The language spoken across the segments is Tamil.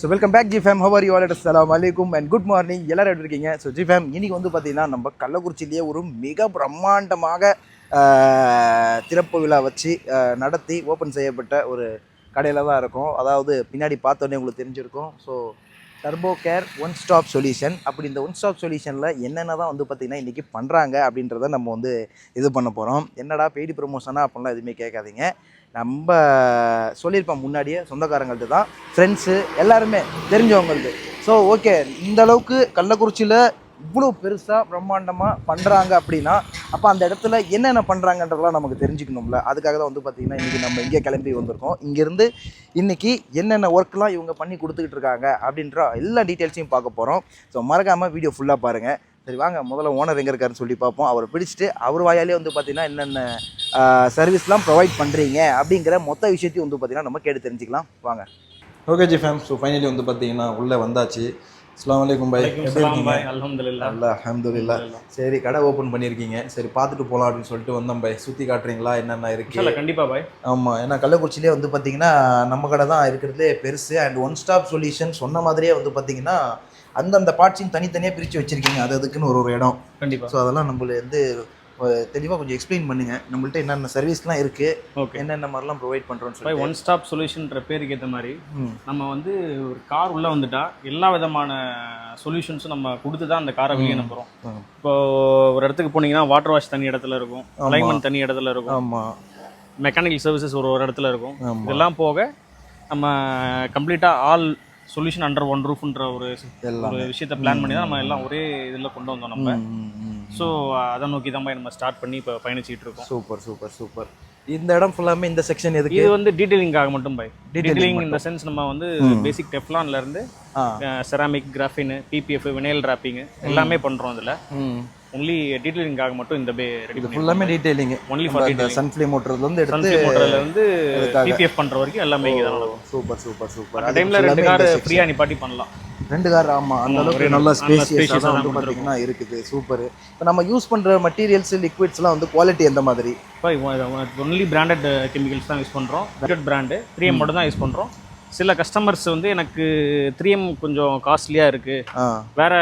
So welcome back G fam how are you all அஸ்லாம் வலைக்கும் அண்ட் குட் மார்னிங் எல்லாரும் எப்படி இருக்கீங்க? ஸோ ஜி ஃபேம் இன்றைக்கி வந்து பார்த்தீங்கன்னா நம்ம கள்ளக்குறிச்சியிலேயே ஒரு மிக பிரம்மாண்டமாக திறப்பு விழா வச்சு நடத்தி ஓப்பன் செய்யப்பட்ட ஒரு கடையில் தான் இருக்கும். அதாவது பின்னாடி பார்த்தோன்னே உங்களுக்கு தெரிஞ்சிருக்கும். So Turbo Care one stop solution அப்படி இந்த ஒன் ஸ்டாப் சொல்யூஷனில் என்னென்ன தான் வந்து பார்த்திங்கன்னா இன்றைக்கி பண்ணுறாங்க அப்படின்றத நம்ம வந்து இது பண்ண போகிறோம் என்னடா பெய்டு ப்ரொமோஷனாக அப்படின்லாம் எதுவுமே கேட்காதீங்க. நம்ம சொல்லியிருப்போம் முன்னாடியே சொந்தக்காரங்கள்ட்ட தான் ஃப்ரெண்ட்ஸு எல்லாருமே தெரிஞ்சவங்கள்து ஸோ ஓகே இந்த அளவுக்கு கள்ளக்குறிச்சியில் இவ்வளோ பெருசாக பிரம்மாண்டமாக பண்ணுறாங்க அப்படின்னா அப்போ அந்த இடத்துல என்னென்ன பண்ணுறாங்கன்றதெல்லாம் நமக்கு தெரிஞ்சுக்கணும்ல. அதுக்காக தான் வந்து பார்த்திங்கன்னா இன்றைக்கி நம்ம இங்கே கிளம்பி வந்திருக்கோம். இங்கேருந்து இன்றைக்கி என்னென்ன ஒர்க்லாம் இவங்க பண்ணி கொடுத்துக்கிட்டு இருக்காங்க அப்படின்ற எல்லா டீட்டெயில்ஸையும் பார்க்க போகிறோம் ஸோ மறக்காமல் வீடியோ ஃபுல்லாக பாருங்கள் சரி வாங்க முதல்ல ஓனர் எங்கே இருக்காருன்னு சொல்லி பார்ப்போம். அவரை பிடிச்சிட்டு அவர் வாயாலே வந்து பார்த்தீங்கன்னா என்னென்ன சர்வீஸ்லாம் ப்ரொவைட் பண்ணுறீங்க அப்படிங்கிற மொத்த விஷயத்தையும் வந்து பார்த்தீங்கன்னா நம்ம கேட்டு தெரிஞ்சுக்கலாம். வாங்க. Okay G fam so finally வந்து பார்த்தீங்கன்னா உள்ளே வந்தாச்சு. அஸ்லாம் வலைக்கும் பாய் அல்ஹம்துலில்லாஹ் நல்லா அஹமதுல்லா சரி கடை ஓப்பன் பண்ணியிருக்கீங்க. சரி பார்த்துட்டு போகலாம் அப்படின்னு சொல்லிட்டு வந்தோம் பாய் சுற்றி காட்டுறீங்களா? என்னென்ன இருக்கு? இல்ல கண்டிப்பா பாய் ஆமாம் ஏன்னா கள்ளக்குறிச்சிலே வந்து பார்த்தீங்கன்னா நம்ம கடை தான் இருக்கிறதுலே பெருசு. அண்ட் ஒன் ஸ்டாப் சொல்யூஷன் சொன்ன மாதிரியே வந்து பார்த்தீங்கன்னா அந்தந்த பார்ட்ஸையும் தனித்தனியாக பிரித்து வச்சுருக்கீங்க. அது அதுக்குன்னு ஒரு ஒரு இடம். கண்டிப்பா. ஸோ அதெல்லாம் நம்மள வந்து தெளிவாக கொஞ்சம் எக்ஸ்பிளைன் பண்ணுங்க. நம்மள்ட்ட என்னென்ன சர்வீஸ்லாம் இருக்குது ஓகே என்னென்ன மாதிரிலாம் ப்ரொவைட் பண்ணுறோன்னு பாய் சொல்லி ஒன் ஸ்டாப் சொல்யூஷன்ற பேருக்கு ஏற்ற மாதிரி நம்ம வந்து ஒரு கார் உள்ள வந்துட்டா எல்லா விதமான சொல்யூஷன்ஸும் நம்ம கொடுத்து தான் அந்த காரை வெளியே அனுப்புறோம் ம். இப்போ ஒரு இடத்துக்கு போனீங்கன்னா வாட்டர் வாஷ் தனி இடத்துல இருக்கும். அலைன்மெண்ட் தனி இடத்துல இருக்கும். ஆமாம் மெக்கானிக்கல் சர்வீசஸ் ஒரு ஒரு இடத்துல இருக்கும். இதெல்லாம் போக நம்ம கம்ப்ளீட்டாக ஆல் சொல்யூஷன் அண்டர் ஒன் ரூஃப்ன்ற ஒரு ஒரு விஷயத்தை பிளான் பண்ணி தான் நம்ம எல்லாம் ஒரே இதில் கொண்டு வந்தோம் நம்ம. ஸோ அதை நோக்கி தான் பாய் நம்ம ஸ்டார்ட் பண்ணி இப்போ பயணிச்சிட்டு இருக்கோம். Super super super. இந்த இடம் ஃபுல்லாமே இந்த செக்ஷன் எதுக்கு? இது வந்து டீடைலிங்காக மட்டும் பை. டீடைலிங் இந்த சென்ஸ் நம்ம வந்து பேசிக் டெஃப்லான்ல இருந்து ceramic graphene PPF vinyl wrapping எல்லாமே பண்றோம் இதுல. ஒன்லி டீடைலிங்காக மட்டும் இந்த பே ரெடி ஃபுல்லாமே டீடைலிங் ஒன்லி ஃபார் இந்த மோட்டர்லேருந்து எடுத்து சன்ஃபி மோட்டர்ல இருந்து இதுக்காக. பிபிஎஃப் பண்ற வரைக்கும் எல்லாமே இங்க தான் சூப்பர் சூப்பர் சூப்பர். அந்த டைம்ல ரெண்டு கார் ஃப்ரீயா நிப்பாட்டி பண்ணலாம். ரெண்டு கார் ஆமாம் அந்த ஆமா, அளவுக்கு நல்ல ஸ்பேசியஸாக தான் வந்து பார்த்தீங்கன்னா இருக்குது. சூப்பர். இப்போ நம்ம யூஸ் பண்ணுற மெட்டீரியல்ஸ் லிக்விட்ஸ்லாம் வந்து குவாலிட்டி எந்த மாதிரி? ஒன்லி பிராண்டட் கெமிக்கல்ஸ் தான் யூஸ் பண்றோம். பிராண்டட் பிராண்டு த்ரீ மட்டும் தான் யூஸ் பண்றோம். சில கஸ்டமர்ஸ் வந்து எனக்கு த்ரீ எம் கொஞ்சம் காஸ்ட்லியா இருக்கு. ஆ. வேற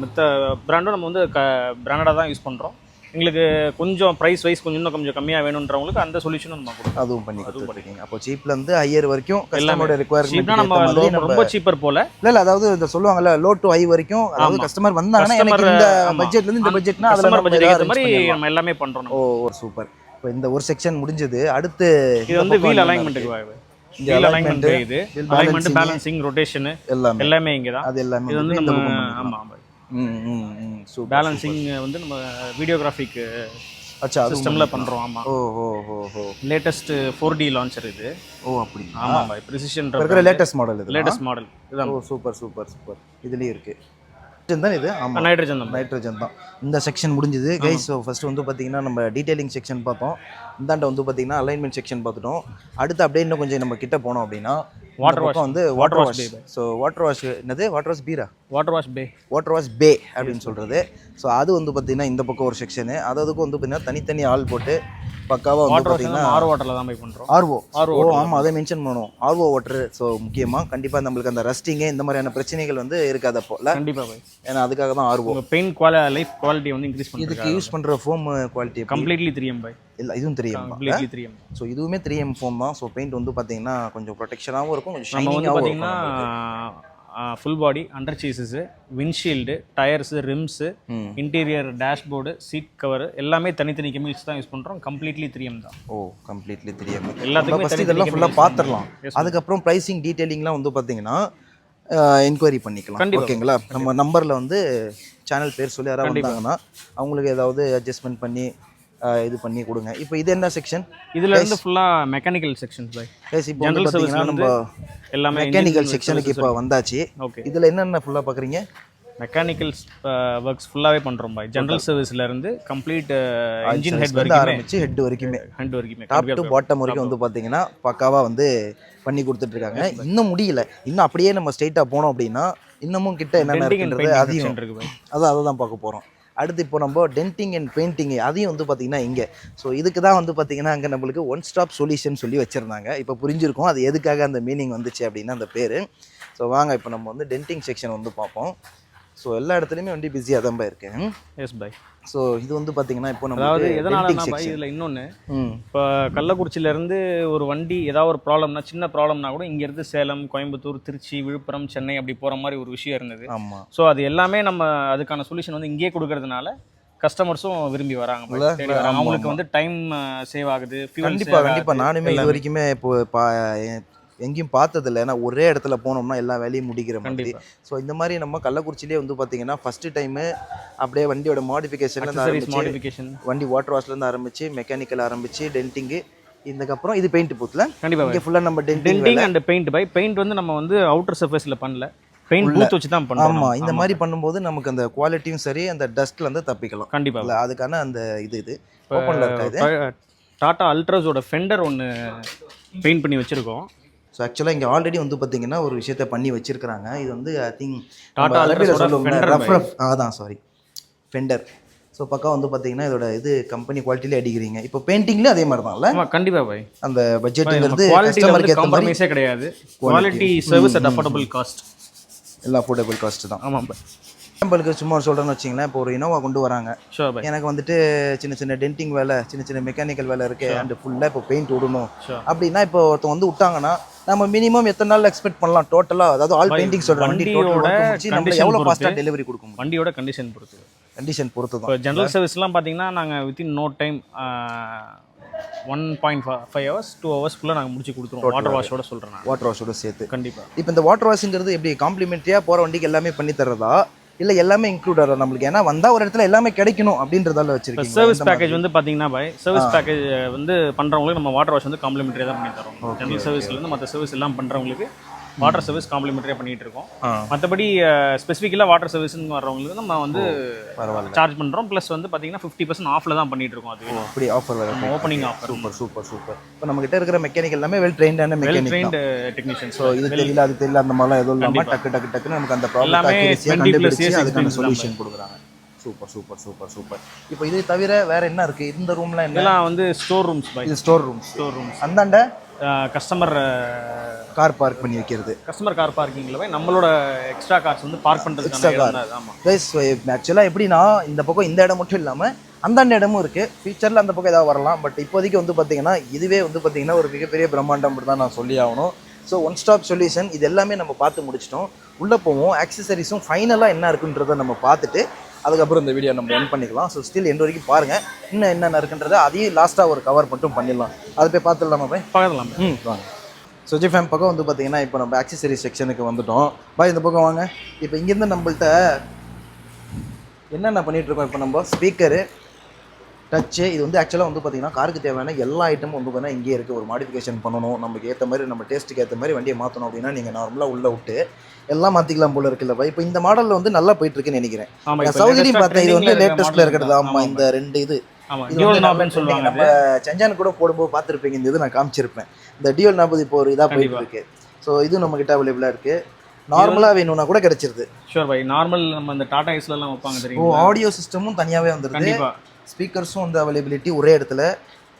மித்த பிராண்டும் நம்ம வந்து க பிராண்டடாக தான் யூஸ் பண்ணுறோம் எங்களுக்கு கொஞ்சம் ப்ரைஸ் வைஸ் கொஞ்சம் இன்னும் கொஞ்சம் கம்மியாக வேணுன்றவங்களுக்கு அந்த சொல்யூஷனும் நம்ம கொடுப்போம். அதுவும் பண்ணி கொடுத்துருக்கீங்க. அப்போ சீப்ல இருந்து ஹையர் வரைக்கும் கஸ்டமரோட ரெக்குவயர்மெண்ட் நம்ம ரொம்ப சீப்பர் போல. இல்ல இல்ல அதாவது இந்த சொல்லுவாங்கல்ல லோ டு ஹை வரைக்கும். அதாவது. கஸ்டமர் வந்தாங்கன்னா எனக்கு இந்த ஆமா. பட்ஜெட்ல இருந்து இந்த பட்ஜெட்னா அதுல பட்ஜெட் மாதிரி. நம்ம எல்லாமே பண்ணுறோம் ஓ சூப்பர். இப்போ இந்த ஒரு செக்ஷன் முடிஞ்சது அடுத்து இது வந்து வீல் அலைன்மெண்ட்டுக்கு இந்த அலைன்மெண்ட் இது. அலைன்மெண்ட் பேலன்சிங் ரொட்டேஷன் எல்லாமே. எல்லாமே இங்கே தான். அது எல்லாமே இது வந்து நம்ம பக்கம் பண்ணிக்கலாம். ஆமாம் ம் ம் ம் சூப்பர் பேலன்சிங் வந்து நம்ம வீடியோகிராஃபிக் அச்சா சிஸ்டமில் பண்ணுறோம் ஆமாம் ஓ ஓ ஓ ஓ. லேட்டஸ்ட் ஃபோர் டி லான்ச்சர் இது. ஓ அப்படி ஆமாம் ப்ரிசிஷன் இருக்கிற லேட்டஸ்ட் மாடல் இது லேட்டஸ்ட் மாடல் ஓ சூப்பர் சூப்பர் சூப்பர். இதுலயும் இருக்கு. Hydrogen தான் இது? ஆமா. நைட்ரஜன் தான். நைட்ரஜன் தான். இந்த செக்ஷன் முடிஞ்சது. கைஸ் ஃபர்ஸ்ட் வந்து பார்த்தீங்கன்னா நம்ம டீடைலிங் செக்ஷன் பார்த்தோம். இந்தாண்ட வந்து பார்த்தீங்கன்னா அலைன்மெண்ட் செக்ஷன் பார்த்துட்டோம். அடுத்து அப்படியே இன்னும் கொஞ்சம் நம்ம கிட்ட போனோம் அப்படின்னா வாட்டர். வாஷ் வந்து water wash. So water wash என்னது? Water wash Pira water wash bay water wash bay அப்படின்னு சொல்கிறது ஸோ அது வந்து பார்த்தீங்கன்னா இந்த பக்கம் ஒரு செக்ஷனு அது அதுக்கும் வந்து பார்த்தீங்கன்னா தனித்தனி ஆள் போட்டு பக்காவாக வந்து பார்த்தீங்கன்னா ஆர் வாட்டரில் தான் போய் பண்ணுறோம் RO ஓ ஆமாம் அதை மென்ஷன் பண்ணுவோம். ஆர்ஓ வாட்டர் ஸோ முக்கியமாக கண்டிப்பாக நம்மளுக்கு அந்த ரஸ்டிங்கு இந்த மாதிரியான பிரச்சனைகள் வந்து இருக்காது அப்போ இல்லை கண்டிப்பாக போய். ஏன்னா அதுக்காக தான் உங்கள் பெயின் குவாலி லைஃப் குவாலிட்டி வந்து இன்க்ரீஸ் இதுக்கு யூஸ் பண்ணுற foam quality completely three M by இல்லை இதுவும் த்ரீ எம் ஸோ இதுவுமே த்ரீ எம் ஃபோம் தான். ஸோ பெயிண்ட் வந்து பார்த்தீங்கன்னா கொஞ்சம் ப்ரொடெக்ஷனாகவும் இருக்கும் கொஞ்சம் நம்ம வந்து ஷைனிங்காகவும் பார்த்தீங்கன்னா இருக்கும் full body under chassis windshield tyres rims. Interior dashboard seat cover எல்லாமே தனித்தனி கெமிக்கல்ஸ் தான் யூஸ் பண்ணுறோம் கம்ப்ளீட்லி த்ரீ எம் தான். ஓ கம்ப்ளீட்லி த்ரீ எம் எல்லாத்துக்குமே இதெல்லாம் ஃபுல்லாக பார்த்துடலாம் அதுக்கப்புறம் ப்ரைசிங் டீட்டெயிலிங்லாம் வந்து பார்த்தீங்கன்னா என்கொயரி பண்ணிக்கலாம். ஓகேங்களா? நம்ம நம்பரில் வந்து சேனல் பேர் சொல்லி யாராவது வந்தாங்கன்னா அவங்களுக்கு ஏதாவது அட்ஜஸ்ட்மெண்ட் பண்ணி இது பண்ணி கொடுங்க. இப்போ இது என்ன செக்ஷன் இதுல இருந்து ஃபுல்லாக மெக்கானிக்கல் செக்ஷன்ஸ் பை பேசி இப்போ வந்து service நம்ம எல்லாமே மெக்கானிக்கல் செக்ஷனுக்கு இப்போ வந்தாச்சு. ஓகே இதில் என்னென்ன ஃபுல்லாக பார்க்குறீங்க? மெக்கானிக்கல் ஒர்க்ஸ் ஃபுல்லாகவே பண்ணுறோம் பாய் ஜென்ரல் சர்வீஸ்ல இருந்து கம்ப்ளீட் இன்ஜின் ஹெட் வரைக்குமே. ஆரம்பிச்சு ஹெட் வரைக்குமே. ஹெட் வரைக்குமே. டாப் டு பாட்டம் வரைக்கும் வந்து பார்த்தீங்கன்னா பக்காவாக வந்து பண்ணி கொடுத்துட்டு இருக்காங்க. இன்னும் முடியல. இன்னும் அப்படியே நம்ம ஸ்ட்ரைட்டாக போனோம் அப்படின்னா இன்னமும் கிட்ட என்னென்ன இருக்குன்றது செக்ஷன் பாய் அதான் அதை தான் பார்க்க போகிறோம் அடுத்து இப்போ நம்ம டென்டிங் அண்ட் பெயிண்டிங் அதையும் வந்து பார்த்திங்கன்னா இங்கே. ஸோ இதுக்கு தான் வந்து பார்த்திங்கன்னா அங்கே நம்மளுக்கு ஒன் ஸ்டாப் சொல்யூஷன் சொல்லி வச்சுருந்தாங்க. இப்போ புரிஞ்சிருக்கும் அது எதுக்காக அந்த மீனிங் வந்துச்சு அப்படின்னா அந்த பேர். ஸோ வாங்க இப்போ நம்ம வந்து டென்டிங் செக்ஷன் வந்து பார்ப்போம். ஸோ எல்லா இடத்துலையுமே வண்டி பிஸியாக தான் இருக்கேன். எஸ் பை ஸோ இது வந்து பார்த்தீங்கன்னா இப்போ நம்ம அதாவது எதனால டென்டிங் பை செக்ஷன் இதில் இன்னொன்று இப்போ கள்ளக்குறிச்சியிலேருந்து ஒரு வண்டி ஏதாவது ஒரு ப்ராப்ளம்னா சின்ன ப்ராப்ளம்னா கூட இங்கேருந்து சேலம் கோயம்புத்தூர் திருச்சி விழுப்புரம் சென்னை அப்படி போகிற மாதிரி ஒரு விஷயம் இருந்தது. ஆமாம் ஸோ அது எல்லாமே நம்ம அதுக்கான சொல்யூஷன் வந்து இங்கேயே கொடுக்கறதுனால கஸ்டமர்ஸும் விரும்பி வராங்க. அவங்களுக்கு. வந்து டைம் சேவ் ஆகுது fuel கண்டிப்பா save கண்டிப்பா. ஆகுது, நானுமே இது. வரைக்குமே இப்போ எங்கேயும் பார்த்ததில்ல. ஏன்னா ஒரே இடத்துல போனோம்னா எல்லா வேலையும் முடிக்கிற மாதிரி. ஸோ இந்த மாதிரி நம்ம கள்ளக்குறிச்சிலே வந்து பார்த்தீங்கன்னா ஃபர்ஸ்ட் டைமு அப்படியே வண்டியோட மாடிஃபிகேஷன்லேருந்து ஆரம்பிச்சு modification. வண்டி வாட்டர் வாஷ்லேருந்து ஆரம்பிச்சு மெக்கானிக்கல் ஆரம்பிச்சு டென்ட்டிங்கு இதுக்கப்புறம் இது பெயிண்ட் பூத்தில் கண்டிப்பா இங்கே ஃபுல்லாக நம்ம denting and paint by paint வந்து நம்ம வந்து அவுட்டர் சர்ஃபேஸில் பண்ணல. பெயிண்ட் பூத் வச்சு தான் பண்ணுறோம் ஆமாம் இந்த மாதிரி பண்ணும்போது நமக்கு அந்த குவாலிட்டியும் சரி அந்த டஸ்ட்ல இருந்து தப்பிக்கலாம். கண்டிப்பா இல்லை அதுக்கான அந்த இது இது. ஓப்பனில் இருக்கா இது? டாடா அல்ட்ராஸோட ஃபெண்டர் ஒன்று பெயிண்ட் பண்ணி வச்சிருக்கோம். ஸோ ஆக்சுவலாக இங்கே ஆல்ரெடி வந்து பார்த்தீங்கன்னா ஒரு விஷயத்த பண்ணி வச்சிருக்கிறாங்க. இது வந்து ஐ திங்க் ரஃப் ரஃப் அதான் சாரி ஃபெண்டர் ஸோ பக்கா வந்து பார்த்தீங்கன்னா இதோட இது கம்பெனி குவாலிட்டிலே அடிக்கிறீங்க. இப்போ பெயிண்டிங்லேயும் அதே மாதிரி தான்ல ஆமா கண்டிப்பா பை அந்த பட்ஜெட்டுங்கிறது கஸ்டமருக்கு ஏற்ற மாதிரி காம்ப்ரமைஸே கிடையாது. Quality service at affordable cost எல்லா அஃபோர்டபுள் காஸ்ட் தான். ஆமாம் எக்ஸாம்பிளுக்கு சும்மா சொல்கிறேன்னு வச்சிங்களேன் இப்போ ஒரு இனோவா கொண்டு வராங்க. எனக்கு வந்துட்டு சின்ன சின்ன டென்ட்டிங் வேலை சின்ன சின்ன மெக்கானிக்கல் வேலை இருக்கு அண்ட் ஃபுல்லாக இப்போ பெயிண்ட் விடணும். அப்படின்னா இப்போ ஒருத்தன் வந்து விட்டாங்கன்னா நம்ம மினிமம் எத்தனை நாள் எக்ஸ்பெக்ட் பண்ணலாம்? டோட்டலாக அதாவது ஆல் பெயிண்டிங் சொல்கிற வண்டி டோட்டல் நம்ம condition எவ்வளோ பொறுத்து. ஃபாஸ்ட்டாக டெலிவரி கொடுக்க முடியும்? வண்டியோட கண்டிஷன் பொறுத்து. கண்டிஷன் பொறுத்து தான் ஜென்ரல் சர்வீஸ்லாம் பார்த்தீங்கன்னா நாங்கள் within no time one point five hours two ஹவர்ஸ்க்குள்ளே நாங்கள் முடிச்சு கொடுத்துருவோம். வாட்டர் வாஷோட சொல்கிறேன் வாட்டர் வாஷோட சேர்த்து. கண்டிப்பாக இப்போ இந்த வாட்டர் வாஷுங்கிறது எப்படி காம்ப்ளிமெண்ட்ரியாக போகிற வண்டிக்கு எல்லாமே பண்ணி தர்றதா? இல்லை எல்லாமே இன்க்ளூட் ஆகிறதா நம்மளுக்கு. ஏன்னா வந்தால் ஒரு இடத்துல எல்லாமே கிடைக்கணும் அப்படின்றதால இப்போ வச்சிருக்கீங்க. சர்வீஸ் பேக்கேஜ் வந்து பார்த்தீங்கன்னா பை சர்வீஸ் பேக்கேஜ் வந்து பண்ணுறவங்களுக்கு நம்ம வாட்டர் வாஷ் வந்து காம்ப்ளிமெண்ட்ரி தான் பண்ணி தரோம். ஜென்ரல் சர்வீஸ்லேருந்து மற்ற சர்வீஸ் எல்லாம் பண்ணுறவங்களுக்கு வாட்டர் சர்வீஸ் காம்ப்ளிமெண்ட்ரியாக பண்ணிட்டு இருக்கோம். மற்றபடி ஸ்பெசிஃபிக்கலாக வாட்டர் சர்வீஸ்னு வர்றவங்களுக்கு நம்ம வந்து சார்ஜ் பண்ணுறோம் ப்ளஸ் வந்து பார்த்தீங்கன்னா ஃபிஃப்டி பர்சன்ட் ஆஃபில் தான் பண்ணிட்டு இருக்கோம் அது அப்படி ஆஃபர் வேறு opening offer super super super இப்போ நம்ம கிட்ட இருக்கிற மெக்கானிக் எல்லாமே வெல் ட்ரெயின்டான மெக்கானிக் ட்ரெயின்டு டெக்னீஷியன்ஸ் ஸோ இது தெரியல அது தெரியல அந்த மாதிரிலாம் எதுவும் இல்லாமல் டக்கு டக்கு டக்குன்னு நமக்கு அந்த ப்ராப்ளம் எல்லாமே 20 plus years அதுக்கான சொல்யூஷன் கொடுக்குறாங்க. சூப்பர் சூப்பர் சூப்பர் சூப்பர் இப்போ இது தவிர வேற என்ன இருக்கு? இந்த ரூம்ல என்ன? வந்து store rooms store rooms store rooms அந்தாண்ட கஸ்டமர் கார் பார்க் பண்ணி வைக்கிறது. கஸ்டமர் கார் பார்க்கிங்கில் போய் நம்மளோட எக்ஸ்ட்ரா கார்ஸ் வந்து பார்க் இடம் தான். அது ஆமாம் கைஸ் ஆக்சுவலாக எப்படின்னா இந்த பக்கம் இந்த இடம் மட்டும் இல்லாமல் அந்தாண்ட இடமும் இருக்குது ஃபியூச்சரில் அந்த பக்கம் ஏதாவது வரலாம். பட் இப்போதைக்கு வந்து பார்த்தீங்கன்னா இதுவே வந்து பார்த்தீங்கன்னா ஒரு மிகப்பெரிய பிரம்மாண்டம் தான் நான் சொல்லி ஆகணும். ஸோ ஒன் ஸ்டாப் சொல்யூஷன் இது எல்லாமே நம்ம பார்த்து முடிச்சிட்டோம். உள்ளே போவோம். ஆக்சசரிஸும் ஃபைனலாக என்ன இருக்குன்றதை நம்ம பார்த்துட்டு அதுக்கப்புறம் இந்த வீடியோ நம்ம என் பண்ணிக்கலாம். ஸோ ஸ்டில் எண்ட் வரைக்கும் பாருங்கள் இன்னும் என்னென்ன இருக்குன்றதை அதையும் லாஸ்ட்டாக ஒரு கவர் மட்டும் பண்ணிடலாம். அதை போய் பார்த்துடலாமா போய்? பார்க்கலாம் ம் வாங்க. சுஜி ஃபேம் பக்கம் வந்து பார்த்தீங்கன்னா இப்போ நம்ம ஆக்சசரி செக்ஷனுக்கு வந்துட்டோம். பாய் இந்த பக்கம் வாங்க. இப்போ இங்கேருந்து நம்மள்ட்ட என்னென்ன பண்ணிட்டு இருக்கோம்? இப்போ நம்ம ஸ்பீக்கரு டச்சு இது வந்து ஆக்சுவலாக வந்து பார்த்தீங்கன்னா காருக்கு தேவையான எல்லா ஐட்டமும் வந்து பார்த்தீங்கன்னா இங்கேயே இருக்குது ஒரு மாடிஃபிகேஷன் பண்ணணும். நமக்கு ஏற்ற மாதிரி நம்ம டேஸ்ட்டுக்கு ஏற்ற மாதிரி வண்டியை மாற்றணும் அப்படின்னா நீங்கள் நார்மலாக உள்ளே விட்டு எல்லாம் மாற்றிக்கலாம் போல இருக்குல்ல இப்போ இந்த மாடலில் வந்து நல்லா போயிட்டு இருக்குன்னு நினைக்கிறேன். சவுதிலையும் பார்த்தேன் இது வந்து லேட்டஸ்ட்டில் இருக்கிறது. ஆமாம் இந்த ரெண்டு இது. இது நம்ம- செஞ்சான் கூட போடும்போது பார்த்துருப்பீங்க. இந்த இது நான் காமிச்சிருப்பேன். இந்த டியூல் நாற்பது இப்போ ஒரு இதாக போயிட்டு இருக்கு. ஸோ இதுவும் நம்ம கிட்ட அவைலபிளாக இருக்கு நார்மலாக வேணும்னா கூட கிடைச்சிருது. ஷூர் பை நார்மல் நம்ம இந்த டாடா ஐஸ்லலாம் வைப்பாங்க தெரியுமா ஆடியோ சிஸ்டமும் தனியாகவே வந்துருது. கண்டிப்பா. ஸ்பீக்கர்ஸும் வந்து அவைலபிலிட்டி ஒரே இடத்துல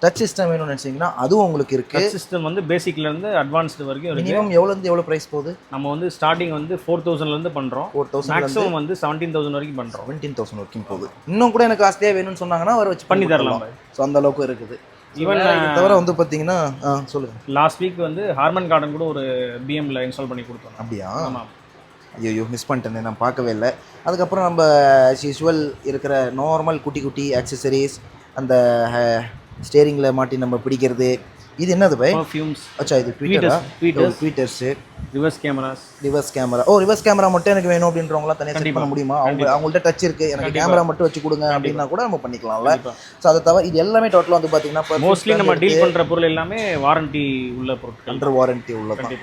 டச் சிஸ்டம் வேணும்னு நினச்சிங்கன்னா அதுவும் உங்களுக்கு இருக்கு. சிஸ்டம் வந்து பேசிக்ல இருந்து அட்வான்ஸ்டு வரைக்கும் மினிமம் எவ்வளோந்து எவ்வளோ ப்ரைஸ் போகுது? நம்ம வந்து ஸ்டார்டிங் வந்து ஃபோர் தௌசண்ட்ல இருந்து பண்றோம். ஃபோர் தௌசண்ட் மேக்ஸிமம் வந்து செவன்டீன் தௌசண்ட் வரைக்கும் பண்றோம். செவன்டீன் தௌசண்ட் வரைக்கும் போகுது. இன்னும் கூட எனக்கு காஸ்ட்லியாக வேணும்னு சொன்னாங்கன்னா வர வச்சு பண்ணி தரலாம் ஸோ அந்த அளவுக்கு இருக்குது. ஈவன் தவிர வந்து பார்த்தீங்கன்னா ஆ சொல்லுங்க. லாஸ்ட் வீக் வந்து ஹார்மன் கார்டன் கூட ஒரு பிஎம்ல இன்ஸ்டால் பண்ணி கொடுத்தோம். அப்படியா? ஆமா. ஐயோ மிஸ் பண்ணிட்டேனே நான் பார்க்கவே இல்லை. அதுக்கப்புறம் நம்ம யூஸ்வல் இருக்கிற நார்மல் குட்டி குட்டி ஆக்சசரிஸ் அந்த ஸ்டேரிங்கில் மாட்டி நம்ம பிடிக்கிறது. இது என்னது பை? பர்ஃப்யூம்ஸ் அச்சா இது ட்விட்டரா. Tweeters reverse cameras reverse camera ஓ ரிவர்ஸ் கேமரா மட்டும் எனக்கு வேணும் அப்படின்றவங்களாம் தனியாக செட். பண்ண முடியுமா? அவங்க அவங்கள்ட்ட டச் இருக்கு. எனக்கு. கேமரா மட்டும் வச்சு கொடுங்க அப்படின்னா கூட நம்ம பண்ணிக்கலாம்ல. ஸோ அதை தவிர இது எல்லாமே டோட்டலாக வந்து பார்த்தீங்கன்னா மோஸ்ட்லி நம்ம டீல் பண்ற பொருள் எல்லாமே வாரண்டி உள்ள பொருட்கள். அண்டர் வாரண்டி உள்ளதான்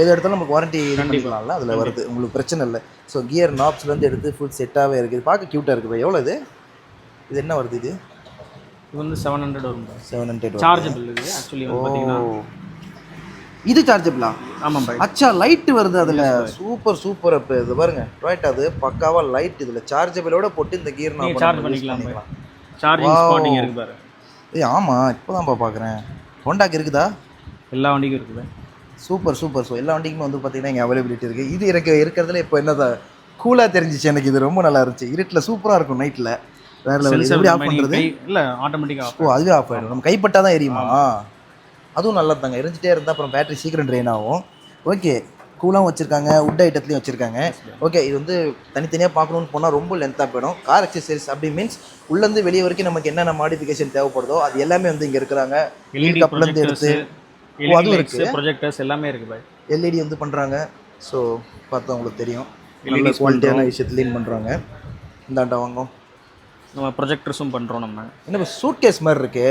எது எடுத்தாலும் நமக்கு வாரண்டி பண்ணிக்கலாம்ல? அதில் வருது. உங்களுக்கு பிரச்சனை இல்லை. ஸோ கியர் நாப்ஸ்லேருந்து எடுத்து ஃபுல் செட்டாகவே இருக்குது பார்க்க க்யூட்டாக இருக்குது எவ்வளோ இது? இது என்ன வருது இது? இது வந்து செவன் ஹண்ட்ரட் வரும். செவன் ஹண்ட்ரட் சார்ஜபிள் இது. ஆக்சுவலி இது சார்ஜபிளா ஆமாம் பை அச்சா லைட் வருது அதுல. சூப்பர் சூப்பர் அப்ப இது. பாருங்க. ரைட் அது பக்காவா லைட் இதுல. சார்ஜபிளோட போட்டு இந்த கியர் நான் சார்ஜ் பண்ணிக்கலாம் சார்ஜிங். ஸ்பாட்டிங் இருக்கு பாரு. ஏய் ஆமா. இப்போதான்ப்பா பாக்குறேன். ஹோண்டாக்கு இருக்குதா? எல்லா வண்டிக்கும் இருக்குது. சூப்பர் சூப்பர் ஸோ எல்லா வண்டிக்குமே வந்து பார்த்தீங்கன்னா இங்கே அவைலபிலிட்டி இருக்குது இது எனக்கு இருக்கிறதுல இப்போ என்னதா கூலாக தெரிஞ்சிச்சு. எனக்கு இது ரொம்ப நல்லா இருந்துச்சு. இருட்டில் சூப்பராக இருக்கும் நைட்டில் வேற. இது எப்படி ஆஃப் பண்ணுறது இல்லை ஆட்டோமேட்டிக்காக ஓ அதுவே ஆஃப் ஆகிடும் நம்ம கைப்பட்டா தான் எரியுமா? அதுவும் நல்லது தாங்க எரிஞ்சிட்டே இருந்தால் அப்புறம் பேட்டரி சீக்கிரம் ட்ரெயின் ஆகும். ஓகே கூலாகவும் வச்சுருக்காங்க. உட் ஐட்டத்துலையும் வச்சுருக்காங்க. ஓகே இது வந்து தனித்தனியாக பார்க்கணுன்னு போனால் ரொம்ப லென்த்தாக போயிடும். கார் அக்சசரிஸ் அப்படி மீன்ஸ் உள்ளேருந்து வெளியே வரைக்கும் நமக்கு என்னென்ன மாடிஃபிகேஷன் தேவைப்படுதோ அது எல்லாமே வந்து இங்கே இருக்கிறாங்க. கப்லேருந்து எடுத்து அதுவும் எல்இடி ப்ரொஜெக்டர்ஸ் எல்லாமே இருக்கு பை எல்இடி வந்து பண்ணுறாங்க ஸோ பார்த்தா உங்களுக்கு தெரியும். LEDs நல்ல குவாலிட்டியான விஷயத்துலையும் பண்ணுறாங்க இந்தாண்ட வாங்கும் நம்ம ப்ரொஜெக்டர்ஸும் பண்ணுறோம் நம்ம. என்ன சூட் கேஸ் மாதிரி இருக்கு.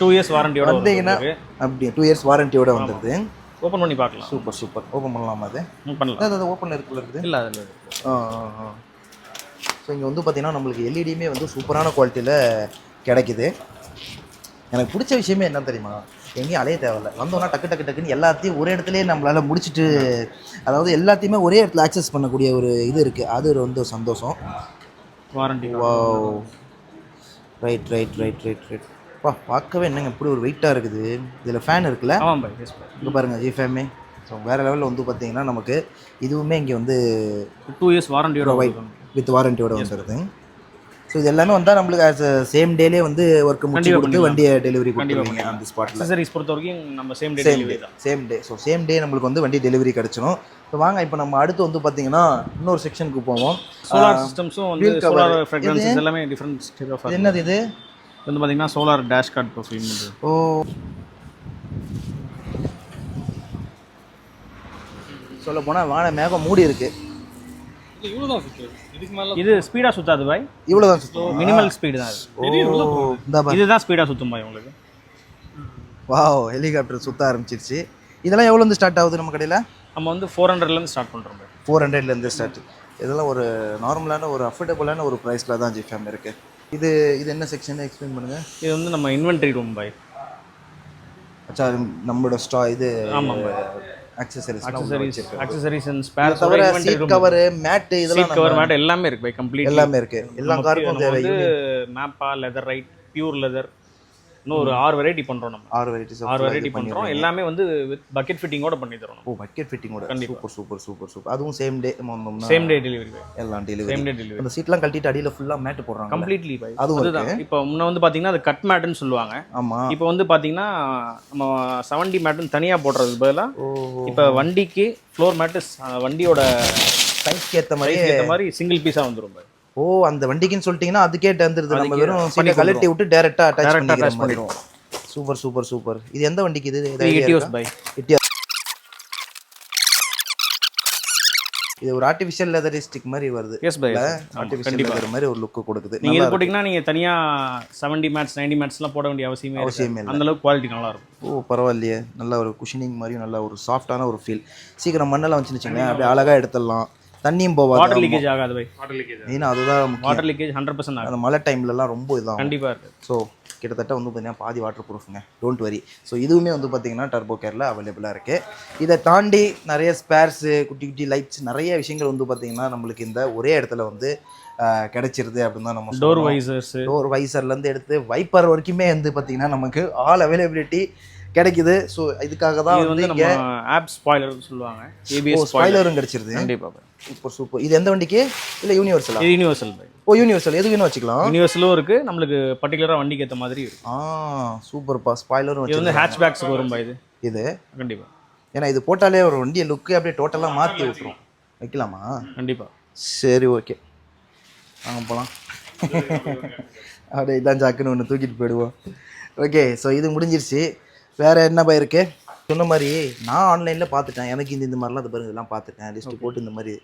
டூ இயர்ஸ் வாரண்டியோட வந்தீங்கன்னா அப்படி டூ இயர்ஸ் வாரண்டியோட வந்துடுது ஓப்பன் பண்ணி பார்க்கலாம். சூப்பர் சூப்பர் ஓப்பன் பண்ணலாமா அது? பண்ணலாம். அது ஓப்பனில் இருக்குல்ல இருக்குது. இல்லை அதில் ஸோ இங்கே வந்து பார்த்தீங்கன்னா நம்மளுக்கு எல்இடியுமே வந்து சூப்பரான குவாலிட்டியில் கிடைக்குது. எனக்கு பிடிச்ச விஷயமே என்ன தெரியுமா? எங்கேயும் அலைய தேவையில்ல. வந்தோன்னா டக்கு டக்கு டக்குன்னு எல்லாத்தையும் ஒரே இடத்துலயே நம்மளால முடிச்சுட்டு அதாவது எல்லாத்தையுமே ஒரே இடத்துல ஆக்சஸ் பண்ணக்கூடிய ஒரு இது இருக்குது அது வந்து ஒரு சந்தோஷம். Warranty wow right right right right right பா பார்க்கவே என்னங்க இப்படி ஒரு வெயிட்டாக இருக்குது. இதில் ஃபேன் இருக்குல்ல? ஆமாம் பை எஸ் பை இங்கே பாருங்கள் ஜி ஃபேமே ஸோ வேறு லெவலில் வந்து பார்த்தீங்கன்னா நமக்கு இதுவுமே இங்கே வந்து டூ இயர்ஸ் வாரண்டியோட வித் வாரண்டியோட வந்துடுது ஸோ இது எல்லாமே வந்தால் நம்மளுக்கு சேம் டேலே வந்து ஒர்க் முடிச்சு கொடுத்து. வண்டியை டெலிவரி பண்ணிடலாம். அந்த ஸ்பாட்டில் அக்சசரிஸ் பொறுத்த வரைக்கும் நம்ம சேம் டே சேம் டே தான். Same day so same day நம்மளுக்கு வந்து வண்டி டெலிவரி கிடச்சிடும் ஸோ வாங்க இப்போ நம்ம அடுத்து வந்து பார்த்தீங்கன்னா இன்னொரு செக்ஷனுக்கு போவோம். சோலார் சிஸ்டம்ஸும் வந்து. சோலார் ஃப்ரெக்ரன்சஸ் எல்லாமே டிஃப்ரெண்ட் என்னது இது? வந்து பார்த்தீங்கன்னா சோலார் டேஷ் கார்ட் பண்ணுறது ஓ. சொல்ல போனால் வான மேகம் மூடி இருக்கு இது ஸ்பீடாக சுத்தாது பாய். இவ்வளோதான் சுத்தம் மினிமல் ஸ்பீடு தான் இந்த பாரு. இதுதான் ஸ்பீடாக சுத்தும் பாய் உங்களுக்கு. வாவ் ஹெலிகாப்டர் சுத்த ஆரம்பிச்சிருச்சு. இதெல்லாம் எவ்வளோ வந்து ஸ்டார்ட் ஆகுது நம்ம கடையில்? நம்ம வந்து ஃபோர் ஹண்ட்ரட்லேருந்து ஸ்டார்ட் பண்ணுறோம் ஃபோர் ஹண்ட்ரட்லேருந்து ஸ்டார்ட் இதெல்லாம் ஒரு நார்மலான ஒரு அஃபோர்டபுளான ஒரு ப்ரைஸில் தான் ஜிஃபேம் இருக்குது இது இது என்ன செக்ஷன் எக்ஸ்பிளைன் பண்ணுங்கள் இது வந்து நம்ம இன்வென்ட்ரி ரூம் பாய். அச்சா நம்மளோட ஸ்டா இது ஆமாம் accessories accessories accessories and spare தவிர சீட் கவர் மேட்டு இதெல்லாம் கவர் மேட் எல்லாமே இருக்கு பை கம்ப்ளீட் எல்லாமே இருக்கு. எல்லா காருக்கும் தேவை. மேப்பா லெதர் ரைட் பியூர் லெதர் இன்னும் ஒரு ஆறு வெரைட்டி பண்றோம் நம்ம. ஆறு வெரைட்டிஸ் ஆறு வெரைட்டி பண்றோம். எல்லாமே வந்து வித் பக்கெட் ஃபிட்டிங்கோட பண்ணி தரோம் ஓ bucket ஃபிட்டிங்கோட. Super super super super. அதுவும் same day same day delivery எல்லாம் சேம் டெலிவரி டே டெலிவரி அந்த சீட்லாம் கழட்டிட்டு அடியில் ஃபுல்லாக மேட்டு போடுறாங்க கம்ப்ளீட்லி பை அதுதான். இப்போ முன்ன வந்து பாத்தீங்கன்னா அது கட் மேட்னு சொல்லுவாங்க. ஆமாம் இப்போ வந்து பாத்தீங்கன்னா நம்ம செவன்டி மேட்னு தனியா போடுறதுக்கு பதிலாக ஓ இப்போ வண்டிக்கு ஃப்ளோர் மேட்டு வண்டியோட சைஸ்க்கு ஏற்ற மாதிரி ஏற்ற மாதிரி சிங்கிள் பீஸா வந்துரும் பை ஓ அந்த வண்டிக்குன்னு சொல்லிட்டீங்கன்னா அதுக்கே வந்துருது நம்ம வெறும் சீட்டை கழட்டி விட்டு டேரெக்டாக அட்டாச் அட்டாச் பண்ணிடுவோம். Super super super. இது எந்த வண்டிக்கு இது? இது ஒரு ஆர்டிஃபிஷியல் லெதரிஸ்டிக் மாதிரி வருது. எஸ் பை ஆர்டிஃபிஷியல் லெதர் மாதிரி ஒரு லுக்கு கொடுக்குது. நீங்க இது போட்டிங்கன்னா நீங்க தனியா செவன்டி மேட்ச் நைன்டி மேட்ச்லாம் போட வேண்டிய அவசியமே அவசியமே இல்லை. அந்த அளவுக்கு குவாலிட்டி நல்லா இருக்கும் ஓ பரவாயில்லையே. நல்ல ஒரு குஷனிங் மாதிரியும் நல்ல ஒரு சாஃப்டான ஒரு ஃபீல் சீக்கிரம் மண்ணெல்லாம் வந்துச்சுன்னு அப்படியே அழகாக எடுத்துடலாம். தண்ணியும் வாட்டர் போவாது லீக்கேஜ் ஆகாது பை. வாட்டர் லீக்கேஜ் மெயினாக அதுதான் வாட்டர் லீக்கேஜ் ஹண்ட்ரட் பர்சன்ட் ஆகும் அந்த மழை டைம்லலாம் ரொம்ப இதாகும். கண்டிப்பா இருக்கு. ஸோ கிட்டத்தட்ட வந்து பார்த்தீங்கன்னா பாதி வாட்டர் ப்ரூஃப்ங்க டோன்ட் வரி ஸோ இதுவுமே வந்து பார்த்தீங்கன்னா டர்போ கேரில் அவைலபிளாக இருக்குது இதை தாண்டி நிறைய ஸ்பேர்ஸு குட்டி குட்டி லைட்ஸ் நிறைய விஷயங்கள் வந்து பார்த்தீங்கன்னா நம்மளுக்கு இந்த ஒரே இடத்துல வந்து கிடைச்சிருது அப்படின்னு தான் நம்ம டோர் வைசர்ஸ் டோர் வைசர்லேருந்து எடுத்து வைப்பர் வரைக்குமே வந்து பார்த்தீங்கன்னா நமக்கு ஆல் அவைலபிலிட்டி கிடைக்குது. ஸோ இதுக்காக தான் வந்து இங்கே ஆப் ஸ்பாய்லர் சொல்லுவாங்க. ஏபிஎஸ் ஸ்பாய்லர் ஸ்பாய்லரும் கிடைச்சிருது. கண்டிப்பா பை சூப்பர் சூப்பர் இது எந்த வண்டிக்கு? இல்லை யூனிவர்சலா யூனிவர்சல் ஓ யூனிவர்சல் எது வேணும் வச்சுக்கலாம்? யூனிவர்சலும் இருக்கு. நம்மளுக்கு பர்டிகுலரா வண்டிக்கு ஏத்த மாதிரி இருக்கு. ஆ சூப்பர்ப்பா ஸ்பாய்லரும் இது வந்து ஹேட்ச் பேக்ஸ்க்கு வரும் பை இது? இது? கண்டிப்பா. ஏன்னா இது போட்டாலே ஒரு வண்டியை லுக்கு அப்படியே டோட்டலாக மாற்றி விட்டுரும். வைக்கலாமா? கண்டிப்பா. சரி ஓகே வாங்க போகலாம் அப்படியே இதான் ஜாக்குன்னு ஒன்று தூக்கிட்டு போயிடுவோம். ஓகே ஸோ இது முடிஞ்சிருச்சு. வேறு என்ன பா இருக்கு? சொன்ன மாதிரி நான் ஆன்லைனில் பார்த்துட்டேன். எனக்கு இந்த இந்த மாதிரிலாம் அது பாருங்க இதெல்லாம் பார்த்துட்டேன். லிஸ்ட் போட்டு இந்த மாதிரி.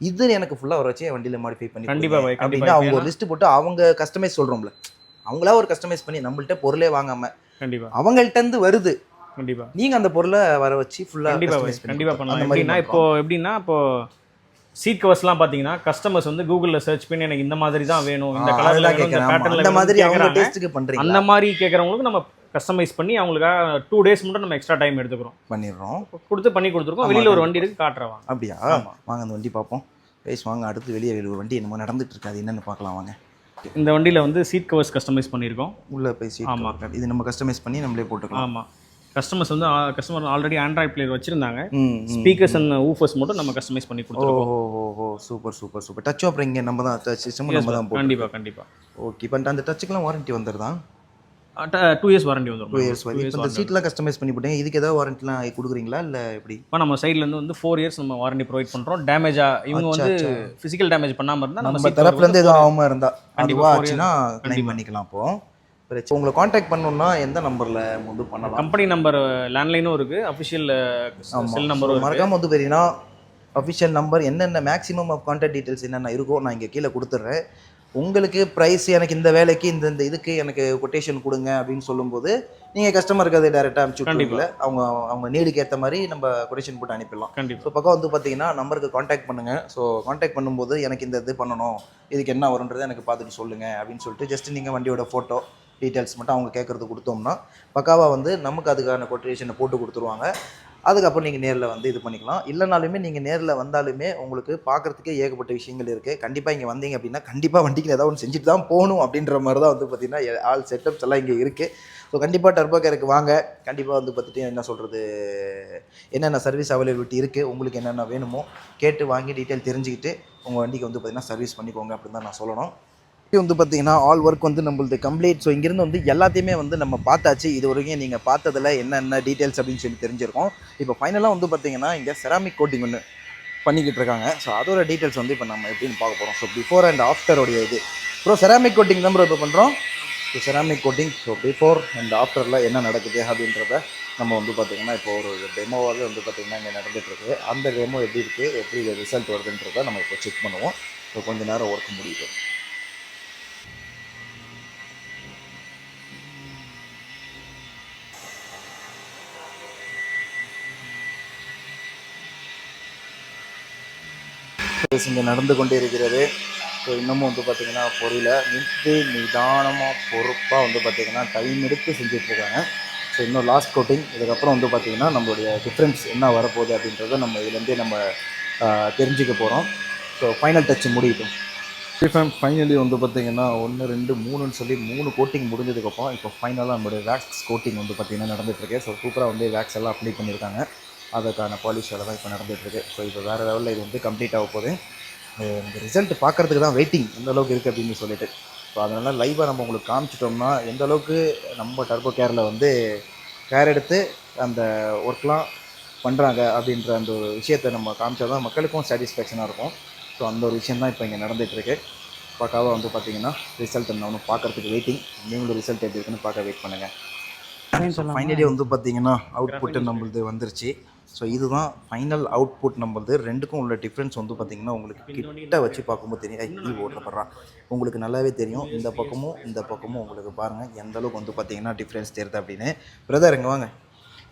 இது எனக்கு ஃபுல்லாக வர வச்சு என் வண்டியில் மாடிஃபை பண்ணி கண்டிப்பா கொடுங்க. பாய், கண்டிப்பா. அப்படின்னா அவங்க ஒரு லிஸ்ட் போட்டு அவங்க கஸ்டமைஸ் சொல்கிறோம்ல அவங்களா ஒரு கஸ்டமைஸ் பண்ணி நம்மள்ட்ட பொருளே வாங்காமல் கண்டிப்பா. அவங்கள்ட்ட இருந்து வருது. கண்டிப்பா. நீங்கள் அந்த பொருளை வர வச்சு ஃபுல்லாக கண்டிப்பா பாய், கண்டிப்பா பண்ணலாம். எப்படின்னா இப்போ எப்படின்னா இப்போ சீட் கவர்ஸ்லாம் பாத்தீங்கன்னா கஸ்டமர்ஸ் வந்து கூகுள்ல சர்ச் பண்ணி எனக்கு இந்த மாதிரி தான் வேணும் இந்த கலர்ல கேட்குறேன் அந்த மாதிரி அவங்க டேஸ்ட்டுக்கு பண்ணுறீங்க அந்த மாதிரி கேட்குறவங்களுக்கு நம்ம கஸ்டமைஸ் பண்ணி அவங்களுக்காக டூ டேஸ் மட்டும் நம்ம எக்ஸ்ட்ரா டைம் எடுத்துக்கிறோம். பண்ணிடுறோம். கொடுத்து பண்ணி கொடுத்துருக்கோம். வெளியில் ஒரு வண்டி இருக்கு காட்டுறவாங்க அப்படியா? ஆமா. வாங்க அந்த வண்டி பார்ப்போம். ரைஸ் வாங்க அடுத்து வெளியே ஒரு வண்டி என்னமோ நடந்துட்டு இருக்கு. அது என்னன்னு பார்க்கலாம் வாங்க. இந்த வண்டியில் வந்து சீட் கவர்ஸ் கஸ்டமைஸ் பண்ணியிருக்கோம். உள்ள போய் சீட் ஆமா. இது நம்ம கஸ்டமைஸ் பண்ணி நம்மளே போட்டுக்கலாம். ஆமாம் கஸ்டமர்ஸ் வந்து கஸ்டமர் ஆல்ரெடி ஆண்ட்ராய்ட் பிளேயர் வச்சிருந்தாங்க. ஸ்பீக்கர்ஸ் அண்ட் ஊஃபர்ஸ் மட்டும் நம்ம கஸ்டமைஸ் பண்ணி கொடுத்துருக்கோம். ஓ சூப்பர் சூப்பர் சூப்பர் டச்சும் அப்புறம் இங்கே நம்ம தான் சிஸ்டமும் நம்ம தான் கண்டிப்பாக கண்டிப்பாக ஓகே இப்போ அந்த டச்சுக்கெலாம் வாரண்டி வந்துடுதா டூ இயர்ஸ் வாரண்டி டூ வந்துடும் இயர்ஸ் வரை இப்போ இந்த சீட்லாம் கஸ்டமைஸ் பண்ணி போட்டீங்க இதுக்கு ஏதாவது வாரண்டிலாம் கொடுக்குறீங்களா? இல்லை எப்படி? இப்போ நம்ம சைடுல இருந்து வந்து ஃபோர் இயர்ஸ் நம்ம வாரண்டி ப்ரொவைட் பண்றோம். டேமேஜா இவங்க வந்து ஃபிசிக்கல் டேமேஜ் பண்ணாம இருந்தா நம்ம நம்ம seat தரப்புல இருந்து cover எதுவும் ஆகாம இருந்தா கண்டிப்பா, அதுவா four years. ஆச்சுன்னா கிளைம் பண்ணிக்கலாம் அப்போ பிரச்சனை உங்களை காண்டாக்ட் பண்ணணும்னா எந்த நம்பர்ல வந்து பண்ணலாம்? கம்பெனி நம்பர் லேண்ட்லைனும் இருக்கு. அஃபிஷியல் செல் நம்பரும் இருக்கு. மறக்காம வந்து பார்த்தீங்கன்னா அஃபிஷியல் நம்பர் என்னென்ன மேக்ஸிமம் ஆஃப் கான்டாக்ட் டீட்டெயில்ஸ் என்னென்ன இருக்கோ நான் இங்கே கீழே கொடுத்துட்றேன். உங்களுக்கு ப்ரைஸ் எனக்கு இந்த வேலைக்கு இந்த இந்த இதுக்கு எனக்கு கொட்டேஷன் கொடுங்க அப்படின்னு சொல்லும்போது நீங்கள் கஸ்டமருக்கு அதை டேரெக்டாக அனுப்பிச்சு விட்டுருவீங்கள அவங்க அவங்க நீடுக்கு ஏற்ற மாதிரி நம்ம கொட்டேஷன் போட்டு அனுப்பிடலாம். கண்டிப்பா. ஸோ பக்கம் வந்து பார்த்தீங்கன்னா நம்பருக்கு காண்டாக்ட் பண்ணுங்கள் ஸோ காண்டாக்ட் பண்ணும்போது எனக்கு இந்த இது பண்ணணும். இதுக்கு என்ன வரும்ன்றதை எனக்கு பார்த்துட்டு சொல்லுங்கள் அப்படின்னு சொல்லிட்டு ஜஸ்ட் நீங்கள் வண்டியோட ஃபோட்டோ டீட்டெயில்ஸ் மட்டும் அவங்க கேட்குறது கொடுத்தோம்னா பக்காவாக வந்து நமக்கு அதுக்கான கொட்டேஷனை போட்டு கொடுத்துருவாங்க. அதுக்கப்புறம் நீங்கள் நேரில் வந்து இது பண்ணிக்கலாம். இல்லைனாலுமே நீங்கள் நேரில் வந்தாலுமே உங்களுக்கு பார்க்குறதுக்கே ஏகப்பட்ட விஷயங்கள் இருக்குது கண்டிப்பாக இங்கே வந்தீங்க அப்படின்னா கண்டிப்பாக வண்டிக்கு ஏதாவது ஒன்று செஞ்சுட்டு தான் போகணும் அப்படின்ற மாதிரி தான் வந்து பார்த்திங்கன்னா ஆள் ஆல் செட்டப்ஸ் எல்லாம் இங்கே இருக்குது ஸோ கண்டிப்பாக டர்போ கேருக்கு வாங்க. கண்டிப்பாக வந்து பார்த்துட்டு என்ன சொல்கிறது என்னென்ன சர்வீஸ் அவைலபிலிட்டி இருக்குது உங்களுக்கு என்னென்ன வேணுமோ கேட்டு வாங்கி டீட்டெயில் தெரிஞ்சுக்கிட்டு உங்கள் வண்டிக்கு வந்து பார்த்திங்கன்னா சர்வீஸ் பண்ணிக்கோங்க அப்படின்னு தான் நான் சொல்லணும். வந்து பார்த்தீங்கன்னா ஆல் ஒர்க் வந்து நம்மளது கம்ப்ளீட் ஸோ இங்கேருந்து வந்து எல்லாத்தையுமே வந்து நம்ம பார்த்தாச்சு. இது வரைக்கும் நீங்கள் பார்த்ததில் என்னென்ன டீட்டெயில்ஸ் அப்படின்னு சொல்லி தெரிஞ்சிருக்கோம். இப்போ ஃபைனலாக வந்து பார்த்தீங்கன்னா இங்கே செராமிக் கோட்டிங் ஒன்று பண்ணிக்கிட்டு இருக்காங்க. ஸோ அதோட டீட்டெயில்ஸ் வந்து இப்போ நம்ம எப்படின்னு பார்க்க போகிறோம் ஸோ பிஃபோர் அண்ட் ஆஃப்டருடைய இது. ப்ரோ செராமிக் கோட்டிங் தான் ப்ரோ இப்போ பண்ணுறோம் so ceramic coating so before and ஆஃப்டரில் என்ன நடக்குது அப்படின்றத நம்ம வந்து பார்த்திங்கன்னா இப்போ ஒரு டெமோவாகவே வந்து பார்த்திங்கன்னா இங்கே நடந்துகிட்டு இருக்குது அந்த டெமோ எப்படி இருக்குது எப்படி ரிசல்ட் வருதுன்றதை நம்ம இப்போ செக் பண்ணுவோம். ஸோ கொஞ்ச நேரம் ஒர்க் முடியுது. ரேஸ் இங்கே நடந்து கொண்டே இருக்கிறது. ஸோ இன்னமும் வந்து பார்த்திங்கன்னா பொரியல நிறுத்தி நிதானமாக பொறுப்பாக வந்து பார்த்திங்கன்னா டைம் எடுத்து செஞ்சிட்ருக்காங்க. ஸோ இன்னும் லாஸ்ட் கோட்டிங் இதுக்கப்புறம் வந்து பார்த்திங்கன்னா நம்மளுடைய டிஃப்ரென்ஸ் என்ன வரப்போகுது அப்படின்றத நம்ம இதுலேருந்தே நம்ம தெரிஞ்சுக்க போகிறோம் ஸோ ஃபைனல் டச் முடியட்டும் ஃபைம் ஃபைனலி வந்து பார்த்திங்கன்னா ஒன்று ரெண்டு மூணுன்னு சொல்லி மூணு கோட்டிங் முடிஞ்சதுக்கப்புறம் இப்போ ஃபைனலாக நம்மளுடைய வேக்ஸ் கோட்டிங் வந்து பார்த்திங்கன்னா நடந்துகிட்ருக்கு ஸோ சூப்பராக வந்து வேக்ஸ் எல்லாம் அப்ளை பண்ணியிருக்காங்க. அதுக்கான பாலிஷ் வேலை தான் இப்போ நடந்துகிட்ருக்கு ஸோ இப்போ வேறு லெவலில் இது வந்து கம்ப்ளீட் ஆக போகுது. இந்த ரிசல்ட் பார்க்குறதுக்கு தான் வெயிட்டிங் எந்த அளவுக்கு இருக்குது அப்படின்னு சொல்லிட்டு. ஸோ அதனால் லைவாக நம்ம உங்களுக்கு காமிச்சிட்டோம்னா எந்த அளவுக்கு நம்ம டர்போ கேரில் வந்து கேர் எடுத்து அந்த ஒர்க்லாம் பண்ணுறாங்க அப்படின்ற அந்த ஒரு விஷயத்தை நம்ம காமிச்சா தான் மக்களுக்கும் சாட்டிஸ்ஃபேக்ஷனாக இருக்கும். ஸோ அந்த ஒரு விஷயம் தான் இப்போ இங்கே நடந்துகிட்ருக்கு பக்காவாக வந்து பார்த்தீங்கன்னா ரிசல்ட் என்ன ஒன்று பார்க்குறதுக்கு வெயிட்டிங் நீங்களும் ரிசல்ட் எப்படி இருக்குன்னு பார்க்க வெயிட் பண்ணுங்கள் ஃபைனலி வந்து பார்த்தீங்கன்னா அவுட்புட் நம்மளது வந்துருச்சு. ஸோ இதுதான் ஃபைனல் அவுட்புட் நம்மளது ரெண்டுக்கும் உள்ள டிஃப்ரென்ஸ் வந்து பார்த்தீங்கன்னா உங்களுக்கு கிட்ட வச்சு பார்க்கும்போது தெரியும். ஈ ஓட்டப்படுறான் உங்களுக்கு நல்லாவே தெரியும். இந்த பக்கமும் இந்த பக்கமும் உங்களுக்கு பாருங்கள் எந்த அளவுக்கு வந்து பார்த்தீங்கன்னா டிஃப்ரென்ஸ் தெரியுது அப்படின்னு. பிரதர் இங்கே வாங்க.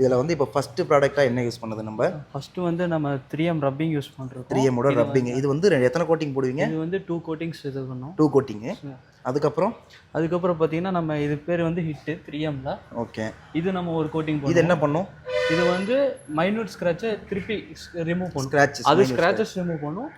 இதில் வந்து இப்போ ஃபஸ்ட்டு ப்ராடக்டாக என்ன யூஸ் பண்ணது நம்ம? ஃபர்ஸ்ட் வந்து நம்ம த்ரீ எம் ரப்பிங் யூஸ் பண்ணுறோம் த்ரீ எம்மோட ரப்பிங் இது வந்து எத்தனை கோட்டிங் போடுவீங்க? இது வந்து டூ கோட்டிங்ஸ் இது பண்ணோம். டூ கோட்டிங்கு அதுக்கப்புறம்? அதுக்கப்புறம் பார்த்தீங்கன்னா நம்ம இது பேர் வந்து ஹிட்டு த்ரீ எம்ல ஓகே இது நம்ம ஒரு கோட்டிங் இது என்ன பண்ணும்? இது வந்து மைனூட் ஸ்க்ராட்சை திருப்பி ரிமூவ் பண்ணும். அது ஸ்க்ராச்சஸ் ரிமூவ் பண்ணும்.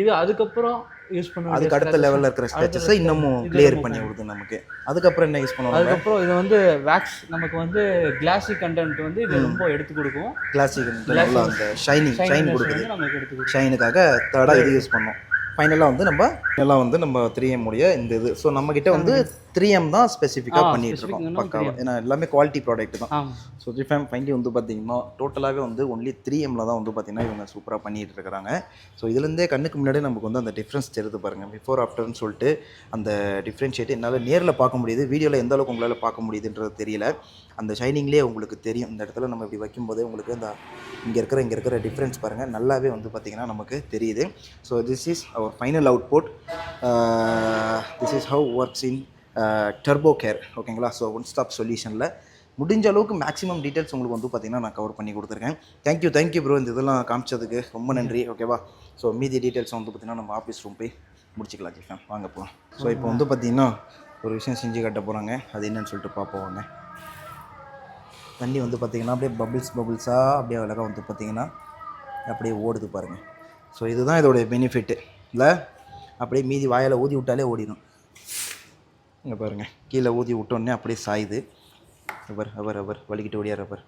இது அதுக்கப்புறம் யூஸ் பண்ண அதுக்கு அடுத்த லெவலில் இருக்கிற ஸ்க்ராச்சஸை இன்னமும் கிளியர் பண்ணி விடுது நமக்கு. அதுக்கப்புறம் என்ன யூஸ் பண்ணுவாங்க? அதுக்கப்புறம் இது வந்து வேக்ஸ் நமக்கு வந்து கிளாசி கண்டென்ட் வந்து இது ரொம்ப எடுத்து கொடுக்கும். கிளாசிக் நல்லா அந்த ஷைனிங் ஷைன் கொடுக்குது. ஷைனுக்காக தேர்டாக இது யூஸ் பண்ணோம். ஃபைனலாக வந்து நம்ம எல்லாம் வந்து நம்ம த்ரீ எம் உடைய இந்த இது. ஸோ நம்ம கிட்ட வந்து த்ரீ எம் தான் ஸ்பெசிஃபிக்காக பண்ணிட்டு இருக்கோம் பக்காவாக ஏன்னா எல்லாமே குவாலிட்டி ப்ராடக்ட் தான். ஸோ ஜிஃபேம் ஃபைனலி வந்து பார்த்தீங்கன்னா டோட்டலாகவே வந்து ஒன்லி த்ரீ எம்ல தான் வந்து பார்த்தீங்கன்னா இவங்க சூப்பராக பண்ணிட்டு இருக்கிறாங்க ஸோ இதுலேருந்தே கண்ணுக்கு முன்னாடி நமக்கு வந்து அந்த டிஃப்ரென்ஸ் தெரியுது பாருங்கள் பிஃபோர் ஆஃப்டர்னு சொல்லிட்டு அந்த டிஃப்ரென்ஷியேட் என்னால் நேரில் பார்க்க முடியுது. வீடியோவில் எந்த அளவுக்கு உங்களால் பார்க்க முடியுதுன்றது தெரியல. அந்த ஷைனிங்லேயே உங்களுக்கு தெரியும். இந்த இடத்துல நம்ம இப்படி வைக்கும்போதே உங்களுக்கு அந்த இங்கே இருக்கிற இங்கே இருக்கிற டிஃப்ரென்ஸ் பாருங்கள் நல்லாவே வந்து பார்த்திங்கன்னா நமக்கு தெரியுது. So this is our final output this is how works in Turbo Care ஓகேங்களா ஸோ ஒன் ஸ்டாப் சொல்யூஷனில் முடிஞ்ச அளவுக்கு மேக்ஸிமம் டீட்டெயில்ஸ் உங்களுக்கு வந்து பார்த்திங்கன்னா நான் கவர் பண்ணி கொடுத்துருக்கேன். தேங்க்யூ தேங்க்யூ ப்ரோ இந்த இதெல்லாம் காமிச்சதுக்கு ரொம்ப நன்றி ஓகேவா ஸோ மீதி டீட்டெயில்ஸ் வந்து பார்த்திங்கன்னா நம்ம ஆஃபீஸ் ரூம் போய் முடிச்சிக்கலாம் ஜிஃபேம் வாங்க போகலாம் ஸோ இப்போ வந்து பார்த்திங்கன்னா ஒரு விஷயம் செஞ்சு காட்ட போகிறாங்க அது என்னன்னு சொல்லிட்டு பார்ப்போம் வாங்க. தண்ணி வந்து பார்த்திங்கன்னா அப்படியே பபிள்ஸ் பபிள்ஸாக அப்படியே அழகாக வந்து பார்த்திங்கன்னா அப்படியே ஓடுது பாருங்கள் ஸோ இதுதான் இதோடைய பெனிஃபிட்டு இல்லை அப்படியே மீதி வாயில் ஊதி விட்டாலே ஓடிடும். இங்கே பாருங்கள் கீழே ஊதி விட்டோன்னே அப்படியே சாயுது. அவர் அவர் அவர் வலிக்கிட்டு ஓடியார் அவர்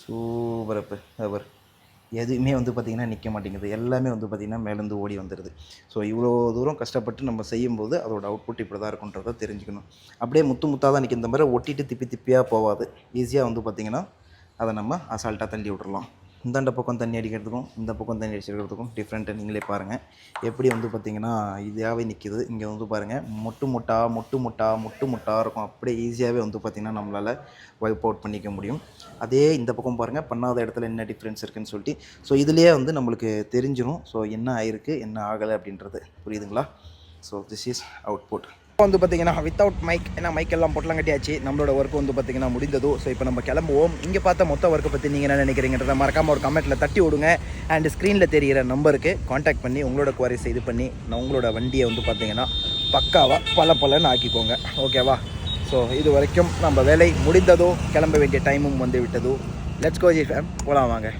சூப்பர் அப்போ அவர் எதுவுமே வந்து பார்த்திங்கன்னா நிற்க மாட்டேங்குது. எல்லாமே வந்து பார்த்திங்கன்னா மேலேருந்து ஓடி வந்துடுது ஸோ இவ்வளோ தூரம் கஷ்டப்பட்டு நம்ம செய்யும்போது அதோட அவுட்புட் இப்படி தான் இருக்குன்றதை தெரிஞ்சுக்கணும். அப்படியே முத்து முத்தாக தான் நிற்கிற இந்த மாதிரி ஒட்டிட்டு திப்பி திப்பியாக போகாது. ஈஸியாக வந்து பார்த்திங்கன்னா அதை நம்ம அசால்ட்டாக தள்ளி விட்டுறலாம். இந்தாண்ட பக்கம் தண்ணி அடிக்கிறதுக்கும் இந்த பக்கம் தண்ணி அடிச்சிருக்கிறதுக்கும் டிஃப்ரெண்ட்டு நீங்களே பாருங்கள் எப்படி வந்து பார்த்திங்கன்னா இதாகவே நிற்கிது இங்கே வந்து பாருங்கள் மொட்டு முட்டா மொட்டு முட்டா மொட்டு முட்டா இருக்கும். அப்படியே ஈஸியாகவே வந்து பார்த்திங்கன்னா நம்மளால் வைப் அவுட் பண்ணிக்க முடியும். அதே இந்த பக்கம் பாருங்கள் பண்ணாத இடத்துல என்ன டிஃப்ரென்ஸ் இருக்குன்னு சொல்லிட்டு ஸோ இதுலேயே வந்து நம்மளுக்கு தெரிஞ்சிடும் ஸோ என்ன ஆயிருக்கு என்ன ஆகலை அப்படின்றது. புரியுதுங்களா? ஸோ திஸ் இஸ் அவுட்புட் வந்து பார்த்தீங்கன்னா வித்தவுட் மைக் ஏன்னா மைக் எல்லாம் பொட்டலாம் கட்டியாச்சு. நம்மளோட ஒர்க் வந்து பார்த்தீங்கன்னா முடிந்ததோ ஸோ இப்போ நம்ம கிளம்புவோம். இங்கே பார்த்த மொத்த ஒர்க்கை பற்றி நீங்கள் என்ன நினைக்கிறீங்கன்றத மறக்காமல் ஒரு கமெண்ட்டில் தட்டி விடுங்க. அண்ட் ஸ்க்ரீனில் தெரிகிற நம்பருக்கு காண்டாக்ட் பண்ணி உங்களோட குவாரிஸ் இது பண்ணி நான் உங்களோட வண்டியை வந்து பார்த்தீங்கன்னா பக்காவாக பல பலன்னு ஆக்கிக்கோங்க ஓகேவா ஸோ இது வரைக்கும் நம்ம வேலை முடிந்ததோ கிளம்ப வேண்டிய டைமும் வந்து விட்டதோ லெட்ஸ் கோஜி ஃபேம் போகலாம் வாங்க.